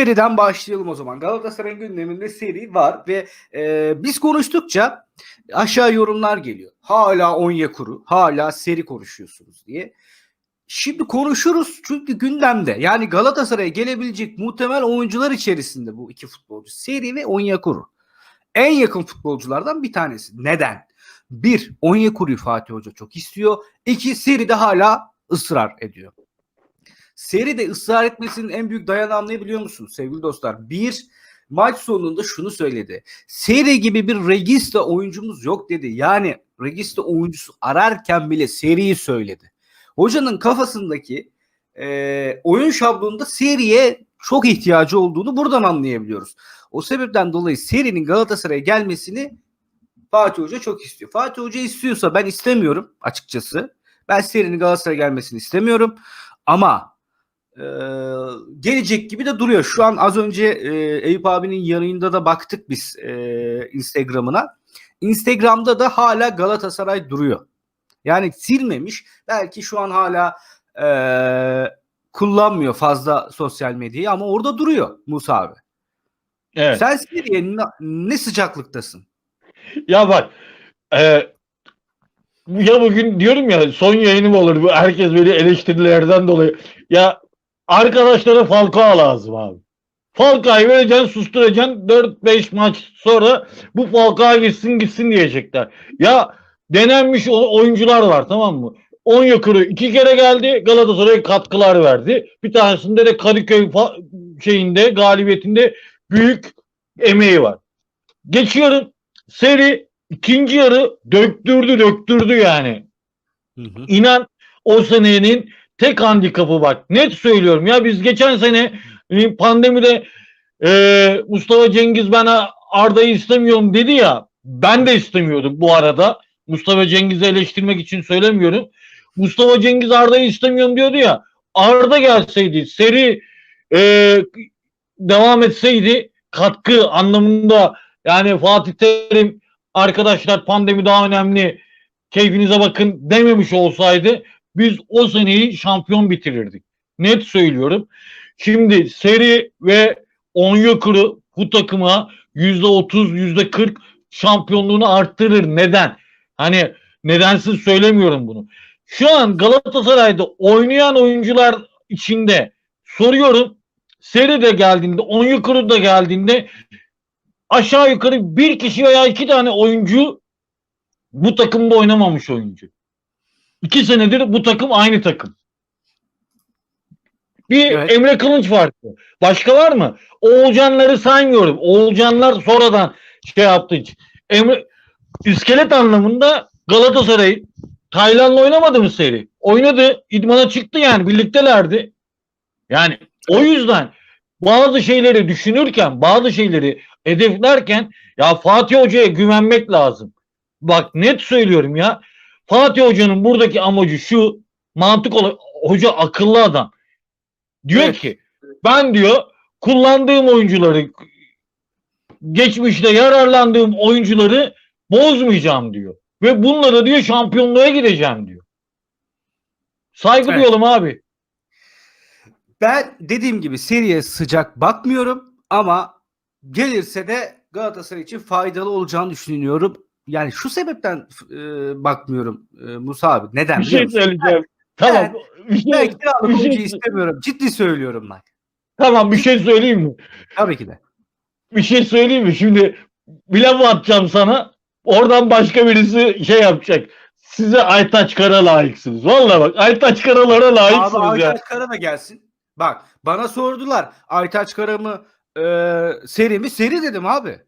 seriden başlayalım o zaman. Galatasaray'ın gündeminde seri var ve e, biz konuştukça aşağı yorumlar geliyor. Hala Onyekuru, hala seri konuşuyorsunuz diye. Şimdi konuşuruz çünkü gündemde. Yani Galatasaray'a gelebilecek muhtemel oyuncular içerisinde bu iki futbolcu. Seri ve Onyekuru. En yakın futbolculardan bir tanesi. Neden? Bir, Onyekuru'yu Fatih Hoca çok istiyor. İki, Seri de hala ısrar ediyor. Seri de ısrar etmesinin en büyük dayanağı ne biliyor musunuz sevgili dostlar? Bir, maç sonunda şunu söyledi. Seri gibi bir regista oyuncumuz yok dedi. Yani regista oyuncusu ararken bile seriyi söyledi. Hocanın kafasındaki e, oyun şablonunda seriye çok ihtiyacı olduğunu buradan anlayabiliyoruz. O sebepten dolayı serinin Galatasaray'a gelmesini Fatih Hoca çok istiyor. Fatih Hoca istiyorsa ben istemiyorum açıkçası. Ben serinin Galatasaray'a gelmesini istemiyorum. Ama e, gelecek gibi de duruyor. Şu an az önce e, Eyüp abinin yanında da baktık biz e, Instagram'ına. Instagram'da da hala Galatasaray duruyor. Yani silmemiş. Belki şu an hala e, kullanmıyor fazla sosyal medyayı ama orada duruyor Musa abi. Evet. Sen seriye ne, ne sıcaklıktasın? Ya bak e, ya bugün diyorum ya son yayınım olur bu herkes beni eleştirilerden dolayı. Ya arkadaşlara Falcao lazım abi. Falcao'yu vereceksin susturacaksın 4-5 maç sonra bu Falcao gitsin gitsin diyecekler. Ya denenmiş oyuncular var tamam mı? Onyekuru iki kere geldi Galatasaray'a katkılar verdi. Bir tanesinde de Kadıköy şeyinde galibiyetinde büyük emeği var. Geçiyorum seri ikinci yarı döktürdü döktürdü yani. Hı hı. İnan o senenin tek handikapı bak. Net söylüyorum ya biz geçen sene e, pandemide e, Mustafa Cengiz bana Arda'yı istemiyorum dedi ya. Ben de istemiyordum bu arada. Mustafa Cengiz'i eleştirmek için söylemiyorum. Mustafa Cengiz Arda'yı istemiyorum diyordu ya. Arda gelseydi seri e, devam etseydi katkı anlamında yani Fatih Terim arkadaşlar pandemi daha önemli keyfinize bakın dememiş olsaydı biz o seneyi şampiyon bitirirdik. Net söylüyorum. Şimdi seri ve Onyekuru bu takıma %30 %40 şampiyonluğunu arttırır. Neden? Hani nedensiz söylemiyorum bunu. Şu an Galatasaray'da oynayan oyuncular içinde soruyorum. Seri de geldiğinde, Onyekuru da geldiğinde aşağı yukarı bir kişi veya iki tane oyuncu bu takımda oynamamış oyuncu. İki senedir bu takım aynı takım. Bir Evet. Emre Kılınç farkı. Başka var mı? Oğulcanları saymıyorum. Oğulcanlar sonradan şey yaptı. Emre iskelet anlamında Galatasaray Tayland'la oynamadı mı seri? Oynadı. İdmana çıktı yani. Birliktelerdi. Yani o yüzden bazı şeyleri düşünürken, bazı şeyleri hedeflerken ya Fatih Hoca'ya güvenmek lazım. Bak net söylüyorum ya. Fatih Hoca'nın buradaki amacı şu mantık olarak hoca akıllı adam. Diyor Evet. ki ben diyor kullandığım oyuncuları geçmişte yararlandığım oyuncuları bozmayacağım diyor. Ve bunlara diyor şampiyonluğa gideceğim diyor. Saygı Evet. duyalım abi. Ben dediğim gibi seriye sıcak bakmıyorum ama gelirse de Galatasaray için faydalı olacağını düşünüyorum. Yani şu sebepten e, bakmıyorum e, Musa abi. Neden Bir şey söyleyeceğim. Tamam. Bir şey, Ben kiralık bir şey- istemiyorum. Ciddi söylüyorum ben. tamam bir şey söyleyeyim mi? Tabii ki de. Bir şey söyleyeyim mi? Şimdi laf atacağım sana. Oradan başka birisi şey yapacak. Size Aytaç Kara layıksınız. Vallahi bak Aytaç Karalara Abi layıksınız ya. Aytaç Kara da gelsin. Bak bana sordular. Aytaç Kara mı e, seri mi? Seri dedim abi.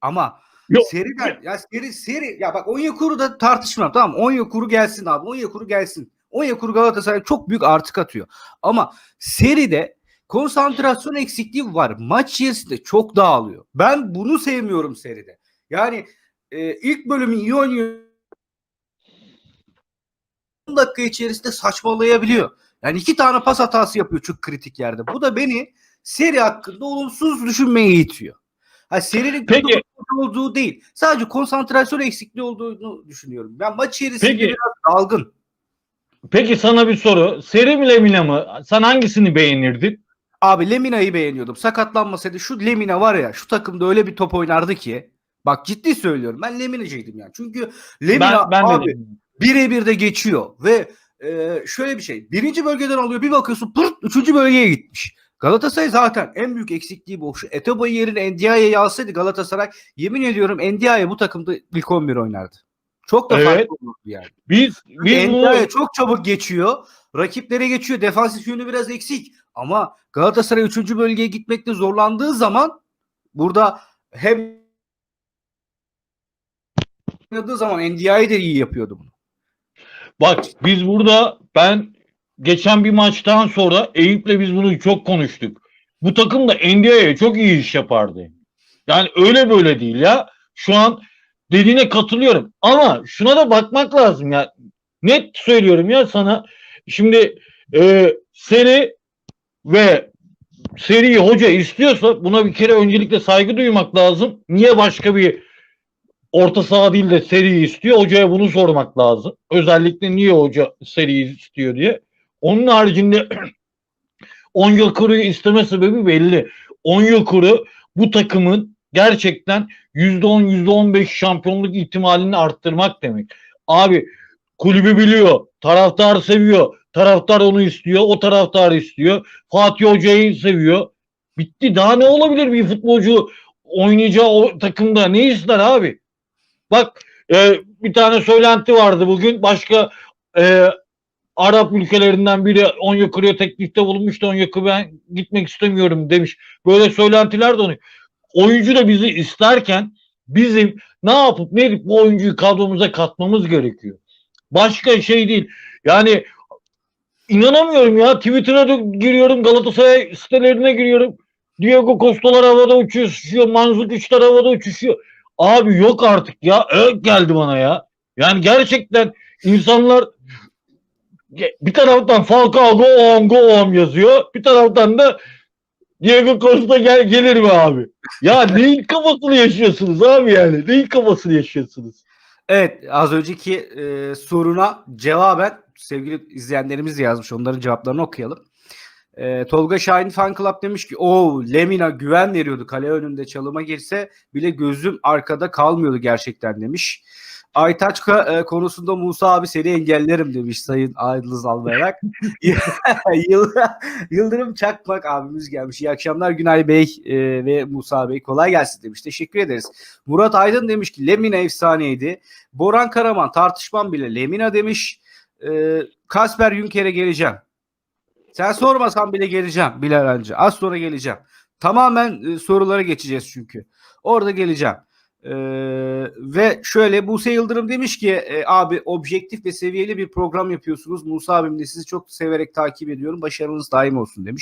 Ama Yok. seriden ya seri seri ya bak Onyekuru da tartışmam tamam Onyekuru gelsin abi. Onyekuru gelsin. Onyekuru Galatasaray çok büyük artık atıyor. Ama seride konsantrasyon eksikliği var. Maç içerisinde çok dağılıyor. Ben bunu sevmiyorum seride. Yani e, ilk bölümü iyi oynuyor. 10 dakika içerisinde saçmalayabiliyor. Yani iki tane pas hatası yapıyor çok kritik yerde. Bu da beni seri hakkında olumsuz düşünmeye itiyor. Ha serinin kötü Peki. olduğu değil. Sadece konsantrasyon eksikliği olduğunu düşünüyorum. Ben maç içerisinde Peki. biraz dalgın. Peki sana bir soru. Seri mi Lemina mı? Sen hangisini beğenirdin? Abi Lemina'yı beğeniyordum. Sakatlanmasaydı şu Lemina var ya şu takımda öyle bir top oynardı ki. Bak ciddi söylüyorum. Ben Lemina'cıydım yani. Çünkü Lemina Ben, ben abi de birebir de geçiyor ve e, şöyle bir şey. Birinci bölgeden alıyor bir bakıyorsun pırt üçüncü bölgeye gitmiş. Galatasaray zaten en büyük eksikliği bu. Şu Etobo'yu yerine Ndiaye'yi alsaydı Galatasaray yemin ediyorum Ndiaye bu takımda ilk 11 oynardı. Çok da Evet. farklı olurdu yani. biz biz bunu Ndiaye çok çabuk geçiyor. Rakiplere geçiyor. Defansif yönü biraz eksik. Ama Galatasaray 3. bölgeye gitmekte zorlandığı zaman burada hem oynadığı zaman Ndiaye de iyi yapıyordu bunu. Bak biz burada ben geçen bir maçtan sonra Eyüp'le biz bunu çok konuştuk. Bu takım da NDA'ya çok iyi iş yapardı. Yani öyle böyle değil ya. Şu an dediğine katılıyorum. Ama şuna da bakmak lazım ya. Net söylüyorum ya sana. Şimdi e, seri ve seriyi hoca istiyorsa buna bir kere öncelikle saygı duymak lazım. Niye başka bir orta saha değil de seriyi istiyor? Hocaya bunu sormak lazım. Özellikle niye hoca seriyi istiyor diye. Onun haricinde Onyekuru'yu isteme sebebi belli. Onyekuru bu takımın gerçekten %10 %15 şampiyonluk ihtimalini arttırmak demek. Abi kulübü biliyor, taraftar seviyor, taraftar onu istiyor, o taraftar istiyor. Fatih Hoca'yı seviyor. Bitti. Daha ne olabilir bir futbolcu oynayacağı o takımda ne ister abi? Bak e, bir tane söylenti vardı bugün. Başka e, Arap ülkelerinden biri Onyekuru'ya teklifte bulunmuştu. Onyekuru ben gitmek istemiyorum demiş. Böyle söylentiler de oluyor. Oyuncu da bizi isterken bizim ne yapıp ne edip bu oyuncuyu kadromuza katmamız gerekiyor. Başka şey değil. Yani inanamıyorum ya. Twitter'a giriyorum. Galatasaray sitelerine giriyorum. Diego Costa'lar havada uçuşuyor. Manzukiç'ler havada uçuşuyor. Abi yok artık ya. Öyle geldi bana ya. Yani gerçekten insanlar bir taraftan Falcao go on go on yazıyor. Bir taraftan da Diego Costa gel, gelir mi abi? Ya neyin kafasını yaşıyorsunuz abi yani? Neyin kafasını yaşıyorsunuz? Evet az önceki e, soruna cevaben sevgili izleyenlerimiz yazmış. Onların cevaplarını okuyalım. E, Tolga Şahin Fan Club demiş ki o Lemina güven veriyordu. Kale önünde çalıma girse bile gözüm arkada kalmıyordu gerçekten demiş. Aytaçka e, konusunda Musa abi seni engellerim demiş Sayın Aydılız Albayarak. Yıl- Yıldırım Çakmak abimiz gelmiş. İyi akşamlar Günay Bey e, ve Musa Bey kolay gelsin demiş. Teşekkür ederiz. Murat Aydın demiş ki Lemina efsaneydi. Boran Karaman tartışmam bile Lemina demiş. Ee, Kasper Yünker'e geleceğim. Sen sormasan bile geleceğim Bilal Hancı. Az sonra geleceğim. Tamamen e, sorulara geçeceğiz çünkü. Orada geleceğim. Ee, ve şöyle Buse Yıldırım demiş ki e, abi objektif ve seviyeli bir program yapıyorsunuz. Musa abim de sizi çok severek takip ediyorum. Başarınız daim olsun demiş.